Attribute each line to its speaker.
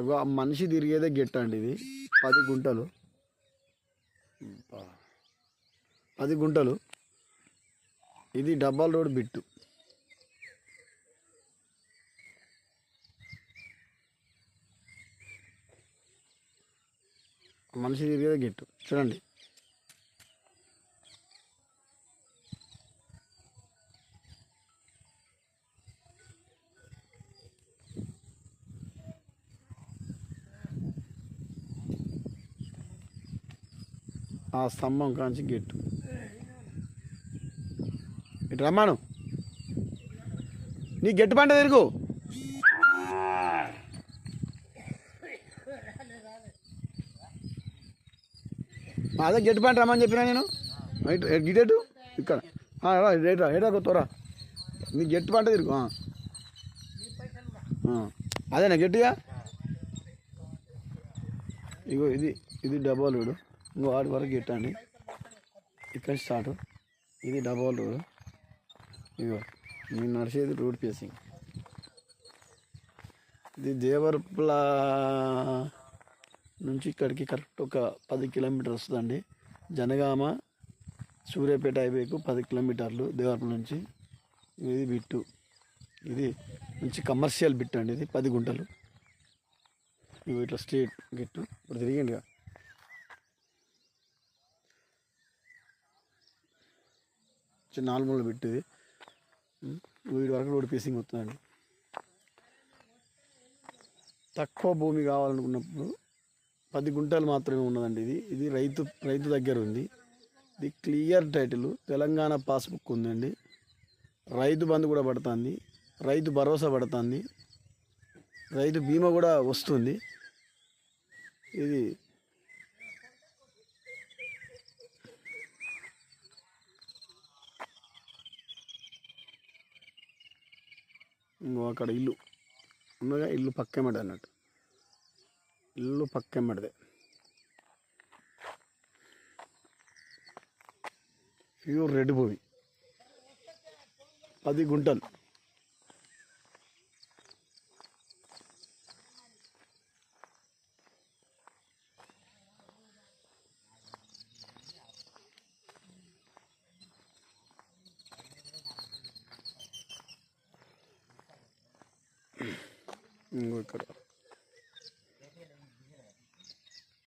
Speaker 1: అగో ఆ మనిషి తిరిగేదే గెట్ అండి ఇది. పది గుంటలు. పది గుంటలు. ఇది డబ్బాల రోడ్ బిట్టు. మనిషి తిరిగేదే గెట్టు. చూడండి. ఆ స్తంభం కాంచి గెట్టు. ఇటు రమ్మాను. నీ గెట్టు పంట తిరుగు. అదే గెట్టు పంట రమ్మని చెప్పినా నేను? ఇటు ఇక్కడ. ఆ, రా, రేటు తోరా నీ గెట్టు పంట తిరుగు అదేనా గట్టిగా? ఇగో ఇది ఇది డబల్ రోడ్ ఇంకో వాడి వరకు ఇట్టండి ఇక్కడ స్టార్ట్. ఇది డబల్ రోడ్. ఇగో నేను నడిచేది రోడ్ పేసింగ్ ఇది దేవరపుల నుంచి ఇక్కడికి కరెక్ట్ ఒక పది కిలోమీటర్ వస్తుందండి. జనగామ సూర్యాపేట హైవేకు పది కిలోమీటర్లు దేవరపుల నుంచి. ఇది బిట్టు. ఇది మంచి కమర్షియల్ బిట్ అండి ఇది పది గుంటలు. ఇవి ఇట్లా స్ట్రీట్ గిట్టు. ఇప్పుడు తిరిగిండిగా చిన్న నాలుగు పెట్టేది. వీడి వరకు కూడా పీసింగ్ వస్తున్నాడు తక్కువ భూమి కావాలనుకున్నప్పుడు పది గుంటలు మాత్రమే ఉన్నదండి ఇది. ఇది రైతు రైతు దగ్గర ఉంది. ఇది క్లియర్ టైటిల్. తెలంగాణ పాస్బుక్ ఉందండి. రైతు బంధు కూడా పడుతుంది. రైతు భరోసా పడుతుంది. రైతు బీమా కూడా వస్తుంది. ఇది ఇంకో అక్కడ ఇల్లు ఉన్నదా ఇల్లు పక్కెమ్మడి అన్నట్టు. ఇల్లు పక్కెమ్మడిదే. ప్యూర్ రెడ్ భూమి. పది గుంటలు. ఇంకో ఇక్కడ